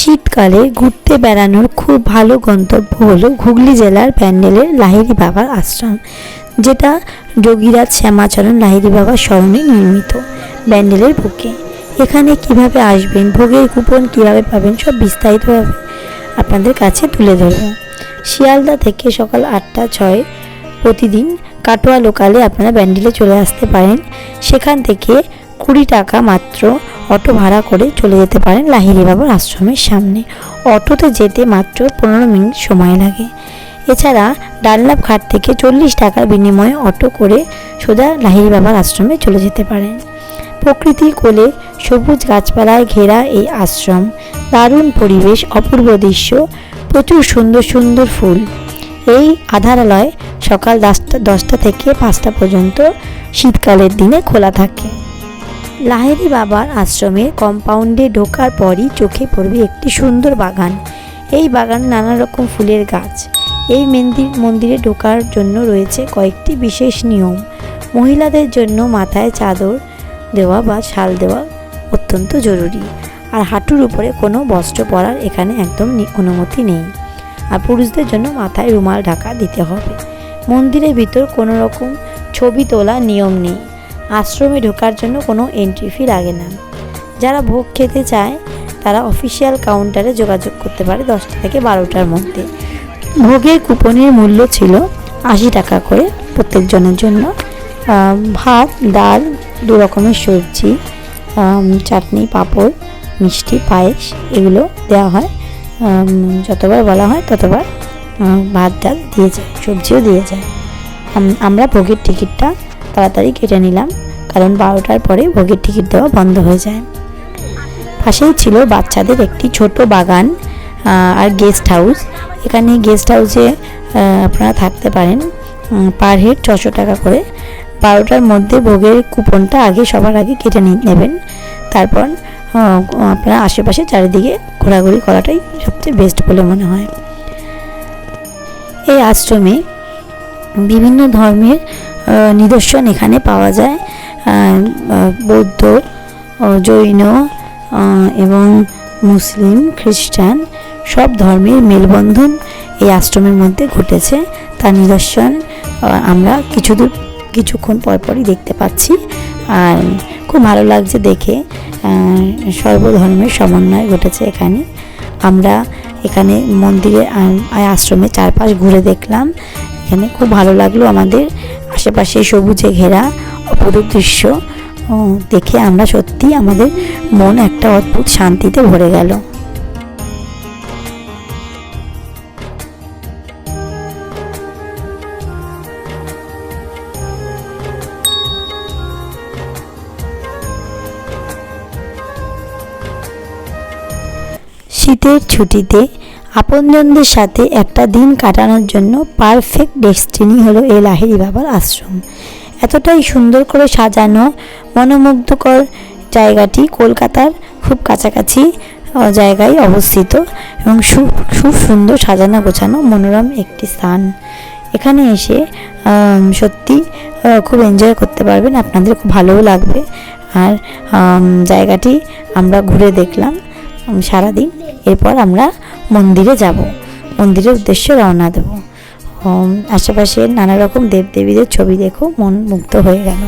শীতকালে ঘুরতে বেড়ানোর খুব ভালো গন্তব্য হলো হুগলি জেলার প্যান্ডেলের লাহিড়ি বাবার আশ্রম, যেটা যোগীরাজ শ্যামাচরণ লাহিড়ি বাবার স্মরণে নির্মিত ব্যান্ডেলের বুকে। এখানে কীভাবে আসবেন, ভোগের কুপন কীভাবে পাবেন, সব বিস্তারিতভাবে আপনাদের কাছে তুলে ধরব। শিয়ালদা থেকে সকাল আটটা ছয় প্রতিদিন কাটোয়া লোকালে আপনারা ব্যান্ডেলে চলে আসতে পারেন। সেখান থেকে কুড়ি টাকা মাত্র অটো ভাড়া করে চলে যেতে পারেন লাহিড়ি বাবার আশ্রমের সামনে। অটোতে যেতে মাত্র পনেরো মিনিট সময় লাগে। এছাড়া ডানলাভ ঘাট থেকে চল্লিশ টাকার বিনিময়ে অটো করে সোজা লাহিড়ি বাবার আশ্রমে চলে যেতে পারেন। প্রকৃতির কোলে সবুজ গাছপালায় ঘেরা এই আশ্রম, দারুণ পরিবেশ, অপূর্ব দৃশ্য, প্রচুর সুন্দর সুন্দর ফুল। এই আধারালয় সকাল দশটা দশটা থেকে পাঁচটা পর্যন্ত শীতকালের দিনে খোলা থাকে। লাহেরি বাবার আশ্রমের কম্পাউন্ডে ঢোকার পরই চোখে পড়বে একটি সুন্দর বাগান। এই বাগানে নানা রকম ফুলের গাছ। এই মন্দির, মন্দিরে ঢোকার জন্য রয়েছে কয়েকটি বিশেষ নিয়ম। মহিলাদের জন্য মাথায় চাদর দেওয়া বা শাল দেওয়া অত্যন্ত জরুরি। আর হাঁটুর উপরে কোনো বস্ত্র পরার এখানে একদম অনুমতি নেই। আর পুরুষদের জন্য মাথায় রুমাল ঢাকা দিতে হবে। মন্দিরের ভিতর কোনো রকম ছবি তোলার নিয়ম নেই। আশ্রমে ঢোকার জন্য কোনো এন্ট্রি ফি লাগে না। যারা ভোগ খেতে চায়, তারা অফিসিয়াল কাউন্টারে যোগাযোগ করতে পারে দশটা থেকে বারোটার মধ্যে। ভোগের কুপনের মূল্য ছিল আশি টাকা করে প্রত্যেকজনের জন্য। ভাত, ডাল, দু রকমের সবজি চাটনি, পাঁপড়, মিষ্টি, পায়েস এগুলো দেওয়া হয়। যতবার বলা হয় ততবার ভাত, ডাল দিয়ে যায়, সবজিও দিয়ে যায়। আমরা ভোগের টিকিটটা তাড়াতাড়ি কেটে নিলাম, কারণ বারোটার পরে ভোগের টিকিট দেওয়া বন্ধ হয়ে যায়। পাশেই ছিল বাচ্চাদের একটি ছোট বাগান আর গেস্ট হাউস এখানে গেস্ট হাউসে আপনারা থাকতে পারেন পার হেড ছশো টাকা করে। বারোটার মধ্যে ভোগের কুপনটা আগে সবার আগে কেটে নেবেন। তারপর আপনারা আশেপাশে চারিদিকে ঘোরাঘুরি করাটাই সবচেয়ে বেস্ট বলে মনে হয়। এই আশ্রমে বিভিন্ন ধর্মের নিদর্শন এখানে পাওয়া যায় বৌদ্ধ জৈন এবং মুসলিম, খ্রিস্টান, সব ধর্মের মেলবন্ধন এই আশ্রমের মধ্যে ঘটেছে। তার নিদর্শন আমরা কিছু দূর, কিছুক্ষণ পরপরই দেখতে পাচ্ছি। আর খুব ভালো লাগছে দেখে সর্বধর্মের সমন্বয় ঘটেছে এখানে। আমরা এখানে মন্দিরে আশ্রমে চারপাশ ঘুরে দেখলাম। এখানে খুব ভালো লাগল আমাদের। আশেপাশে সবুজে ঘেরা অপরূপ দৃশ্য দেখে আমরা সত্যি আমাদের মন একটা অদ্ভুত শান্তিতে ভরে গেল। শীতের ছুটিতে আপনজনদের সাথে একটা দিন কাটানোর জন্য পারফেক্ট ডেস্টিনি হলো এই লাহিড়ি বাবার আশ্রম। এতটাই সুন্দর করে সাজানো মনোমুগ্ধকর জায়গাটি কলকাতার খুব কাছাকাছি জায়গায় অবস্থিত এবং খুব সুন্দর সাজানো গোছানো মনোরম একটি স্থান। এখানে এসে সত্যি খুব এনজয় করতে পারবেন, আপনাদের খুব ভালোও লাগবে। আর জায়গাটি আমরা ঘুরে দেখলাম, সারাদিন। এরপর আমরা মন্দিরে যাব। মন্দিরের উদ্দেশ্যে রওনা দেব। আশেপাশে নানা রকম দেবদেবীদের ছবি দেখো মন মুগ্ধ হয়ে গেল।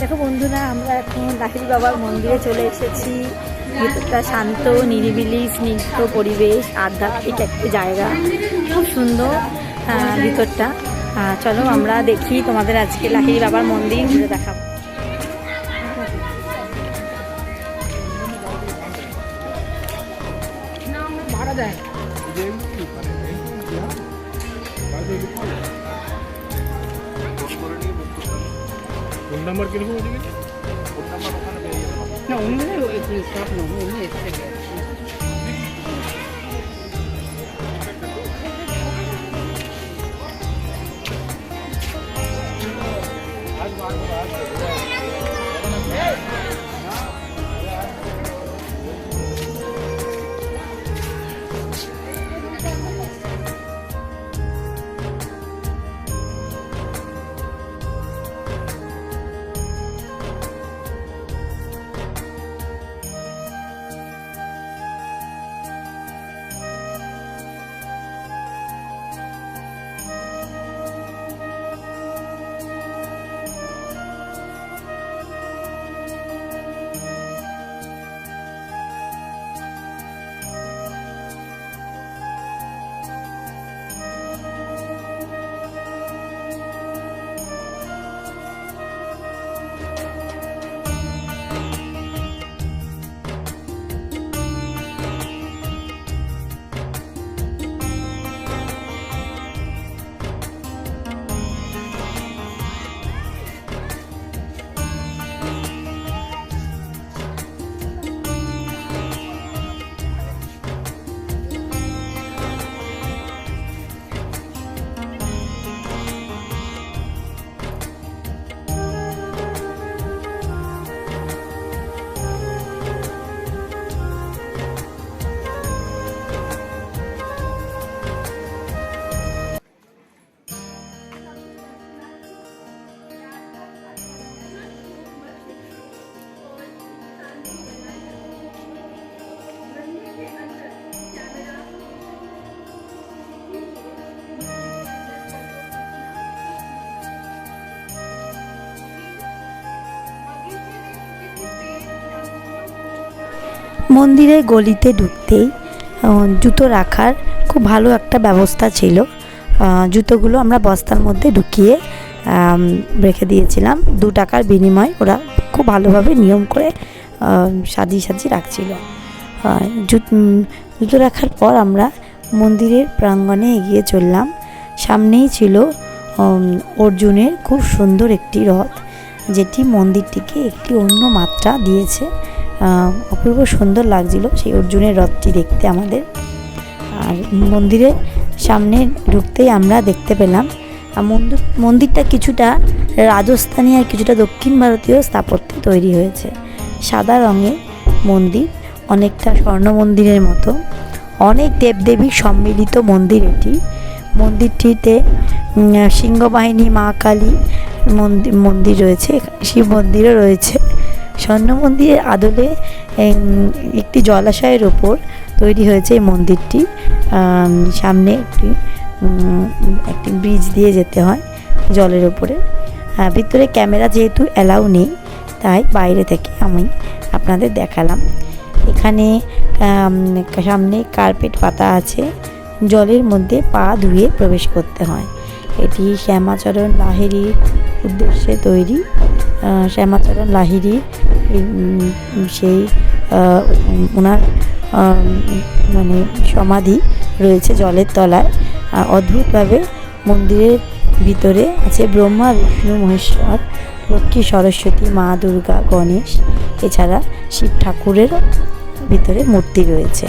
দেখো বন্ধুরা, আমরা এখন লাহিড়ি বাবার মন্দিরে চলে এসেছি। ভিতরটা শান্ত, নিরিবিলি, স্নিগ্ধ পরিবেশ, আধ্যাত্মিক একটি জায়গা। খুব সুন্দর ভিতরটা। চলো আমরা দেখি তোমাদের আজকে লাহিড়ি বাবার মন্দির, ঘুরে দেখাবো। ফোন নাম্বার কীরকম আছে না উনি সব নয় উনি এসে মন্দিরের গলিতে ঢুকতেই জুতো রাখার খুব ভালো একটা ব্যবস্থা ছিল। জুতোগুলো আমরা বস্তার মধ্যে ঢুকিয়ে রেখে দিয়েছিলাম। দু টাকার বিনিময়ে ওরা খুব ভালোভাবে নিয়ম করে সাজিয়ে সাজিয়ে রাখছিল। জুত- রাখার পর আমরা মন্দিরের প্রাঙ্গণে এগিয়ে চললাম। সামনেই ছিল অর্জুনের খুব সুন্দর একটি রথ, যেটি মন্দিরটিকে একটি অন্য মাত্রা দিয়েছে। অপূর্ব সুন্দর লাগছিল সেই অর্জুনের রথটি দেখতে আমাদের। আর মন্দিরের সামনে ঢুকতেই আমরা দেখতে পেলাম আহ, মন্দির মন্দিরটা কিছুটা রাজস্থানী আর কিছুটা দক্ষিণ ভারতীয় স্থাপত্যে তৈরি হয়েছে। সাদা রঙের মন্দির অনেকটা স্বর্ণ মন্দিরের মতো। অনেক দেবদেবীর সম্মিলিত মন্দির এটি। মন্দিরটিতে সিংহবাহিনী মা কালী মন্দির মন্দির রয়েছে শিব মন্দিরও রয়েছে। স্বর্ণ মন্দিরের আদলে একটি জলাশয়ের ওপর তৈরি হয়েছে এই মন্দিরটি। সামনে একটি একটি ব্রিজ দিয়ে যেতে হয় জলের ওপরে। ভিতরে ক্যামেরা যেহেতু অ্যালাউ নেই, তাই বাইরে থেকে আমি আপনাদের দেখালাম। এখানে সামনে কার্পেট পাতা আছে, জলের মধ্যে পা ধুয়ে প্রবেশ করতে হয়। এটি শ্যামাচরণ লাহিড়ির উদ্দেশ্যে তৈরি। শ্যামাচরণ লাহিড়ি সেই ওনার মানে সমাধি রয়েছে জলের তলায়। অদ্ভুতভাবে মন্দিরের ভিতরে আছে ব্রহ্মা, বিষ্ণু, মহেশ্বর, লক্ষ্মী, সরস্বতী, মা, দুর্গা, গণেশ। এছাড়া শিব ঠাকুরেরও ভিতরে মূর্তি রয়েছে।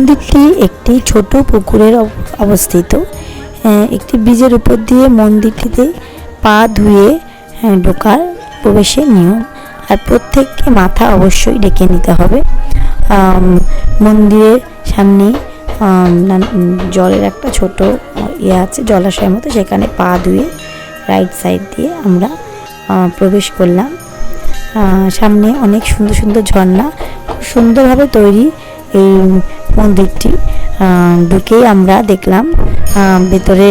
মন্দিরটি একটি ছোট পুকুরের অব- অবস্থিত। একটি ব্রিজের উপর দিয়ে মন্দিরটিতে পা ধুয়ে ঢোকার প্রবেশের নিয়ম। আর প্রত্যেককে মাথা অবশ্যই ডেকে নিতে হবে। মন্দিরের সামনে জলের একটা ছোট ইয়ে আছে, জলাশয়ের মতো, সেখানে পা ধুয়ে রাইট সাইড দিয়ে আমরা প্রবেশ করলাম। সামনে অনেক সুন্দর সুন্দর ঝর্ণা, খুব সুন্দরভাবে তৈরি এই মন্দিরটি ঢুকেই আমরা দেখলাম ভেতরে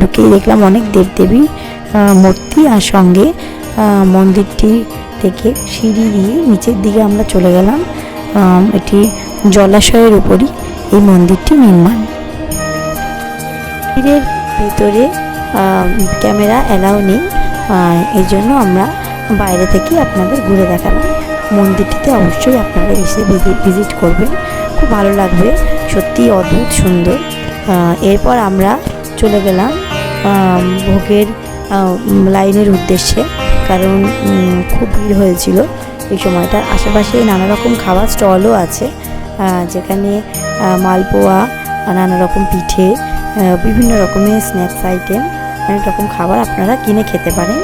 ঢুকেই দেখলাম অনেক দেবদেবী মূর্তি আর সঙ্গে মন্দিরটি থেকে সিঁড়ি দিয়ে নিচের দিকে আমরা চলে গেলাম। এটি জলাশয়ের উপরই এই মন্দিরটি নির্মাণ। মন্দিরের ভেতরে ক্যামেরা অ্যালাউ নেই এই জন্য আমরা বাইরে থেকে আপনাদের ঘুরে দেখালাম। মন্দিরটিতে অবশ্যই আপনারা এসে ভিজিট করবেন। খুব ভালো লাগবে সত্যি অদ্ভুত সুন্দর। এরপর আমরা চলে গেলাম ভোগের লাইনের উদ্দেশ্যে। কারণ খুব ভিড় হয়েছিল এই সময়টা। আশেপাশে নানা রকম খাবার স্টলও আছে যেখানে মালপোয়া নানা রকম পিঠে বিভিন্ন রকমের স্ন্যাক্স আইটেম অনেক রকম খাবার আপনারা কিনে খেতে পারেন।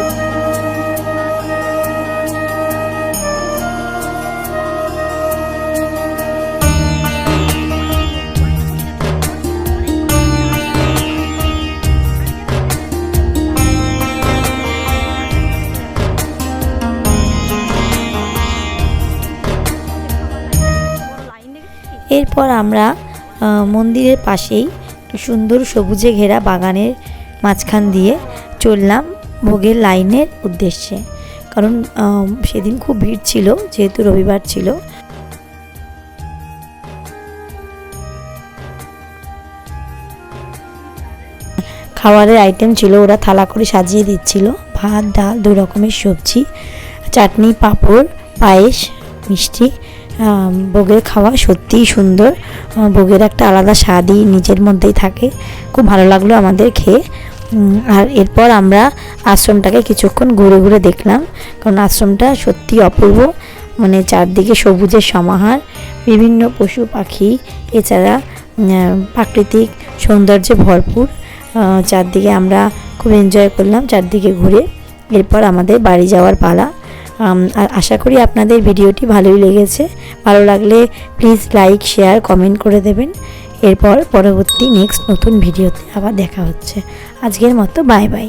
এরপর আমরা মন্দিরের পাশেই সুন্দর সবুজে ঘেরা বাগানের মাঝখান দিয়ে চললাম ভোগের লাইনের উদ্দেশ্যে। কারণ সেদিন খুব ভিড় ছিল, যেহেতু রবিবার ছিল। খাবারের আইটেম ছিল, ওরা থালা করে সাজিয়ে দিচ্ছিল। ভাত, ডাল, দু রকমের সবজি, চাটনি, পাঁপড়, পায়েস, মিষ্টি ভোগের খাওয়া সত্যিই সুন্দর। ভোগের একটা আলাদা স্বাদই নিজের মধ্যেই থাকে। খুব ভালো লাগল আমাদের খেয়ে। আর এরপর আমরা আশ্রমটাকে কিছুক্ষণ ঘুরে ঘুরে দেখলাম। কারণ আশ্রমটা সত্যি অপূর্ব। মানে চারদিকে সবুজের সমাহার, বিভিন্ন পশু পাখি, এছাড়া প্রাকৃতিক সৌন্দর্যে ভরপুর। চারদিকে আমরা খুব এনজয় করলাম চারদিকে ঘুরে। এরপর আমাদের বাড়ি যাওয়ার পালা। আর আশা করি আপনাদের ভিডিওটি ভালোই লেগেছে। ভালো লাগলে প্লিজ লাইক শেয়ার কমেন্ট করে দেবেন। এরপর পরবর্তী নেক্সট নতুন ভিডিওতে আবার দেখা হচ্ছে। আজকের মতো বাই বাই